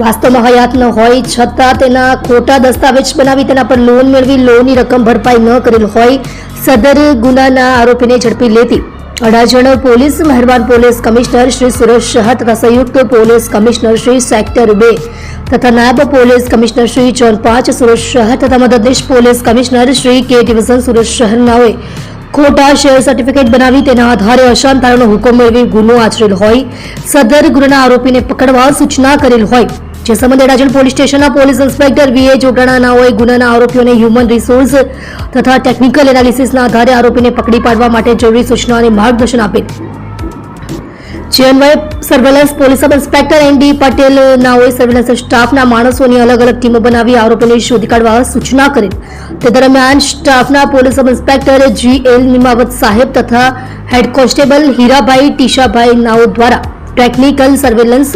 વાસ્તવમાં હયાત ન હોય, છતાં તેના ખોટા દસ્તાવેજ બનાવી તેના પર લોન મેળવી લોનની રકમ ભરપાઈ ન કરેલ હોય, સદર ગુનાના આરોપીને ઝડપી લેતી. અડાજણ પોલીસ, મહેરબાન પોલીસ કમિશનર શ્રી સુરેશ શાહ તથા સંયુક્ત પોલીસ કમિશનર શ્રી સેક્ટર બે તથા નાયબ પોલીસ કમિશનર શ્રી ચોન પાંચ સુરેશ શાહ તથા મદદનીશ પોલીસ કમિશનર શ્રી કે ડિવિઝન સુરેશ શહેરનાઓએ ખોટા શેર સર્ટિફિકેટ બનાવી તેના આધારે અશાંતતાનો હુકમ મેળવી ગુનો આચરેલ હોય. સદર ગુનાના આરોપીને પકડવા સૂચના કરેલ હોય. જે સંબંધે રાજણ પોલીસ સ્ટેશનના પોલીસ ઇન્સ્પેક્ટર વીએ જોડાણાનાઓએ ગુનાના આરોપીઓને હ્યુમન રિસોર્સ તથા ટેકનિકલ એનાલિસિસના આધારે આરોપીને પકડી પાડવા માટે જરૂરી સૂચના અને માર્ગદર્શન આપેલ જે અન્વયે surveillance police sub inspector N D Patel નાઓએ surveillance સ્ટાફના માણસોની અલગ અલગ ટીમો બનાવી આરોપીને શોધી કાઢવા સૂચના કરેલ તે દરમિયાન સ્ટાફના police sub inspector G L Nimavat સાહેબ તથા હેડ કોન્સ્ટેબલ હીરાભાઈ ટીશાભાઈ નાઓ દ્વારા ટેકનિકલ સર્વેલન્સ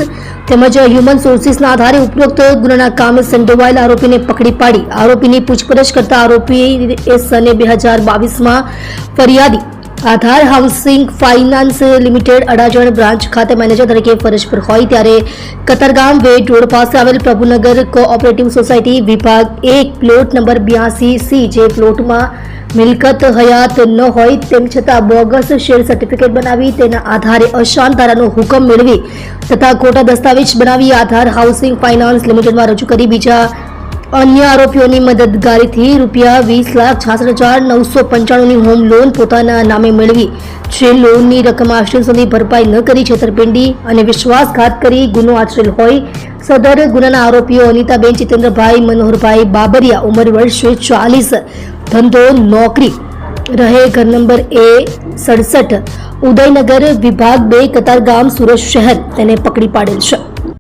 તેમજ હ્યુમન સોર્સિસના આધારે ઉપરોક્ત ગુનાના કામે સંડોવાયેલ આરોપીને પકડી પાડી. આરોપીની પૂછપરછ કરતા આરોપી એ સને બે હજાર બાવીસમાં ફરિયાદી Aadhaar housing finance limited Adajan branch ખાતે મેનેજર તરીકે ફરજ પર હોય ત્યારે કતરગામ વેડ રોડ પાસે આવેલ પ્રભુનગર કોઓપરેટિવ સોસાયટી વિભાગ એક પ્લોટ નંબર બ્યાસી સી જે પ્લોટમાં મિલકત હયાત ન હોય તેમ છતાં બોગસ શેર સર્ટિફિકેટ બનાવી તેના આધારે અશાંત ધારાનો હુકમ મેળવી તથા ખોટા દસ્તાવેજ બનાવી આધાર હાઉસિંગ ફાઇનાન્સ લિમિટેડમાં રજૂ કરી બીજા અન્ય આરોપીઓની મદદગારીથી રૂપિયા વીસ લાખ છાસઠ હજાર નવસો પંચાણુંની હોમ લોન પોતાના નામે મેળવી. જે લોનની રકમ આશરે સુધી ભરપાઈ ન કરી છેતરપિંડી અને વિશ્વાસઘાત કરી ગુનો આચરેલ હોય. સદર ગુનાના આરોપીઓ અનિતાબેન જીતેન્દ્રભાઈ મનોહરભાઈ બાબરિયા, ઉંમર વર્ષે ચાલીસ. ધંધો, નોકરી. રહે ઘર નંબર એ સડસઠ. ઉદયનગર વિભાગ બે, કતારગામ, સુરત શહેર. તેને પકડી પાડેલ છે.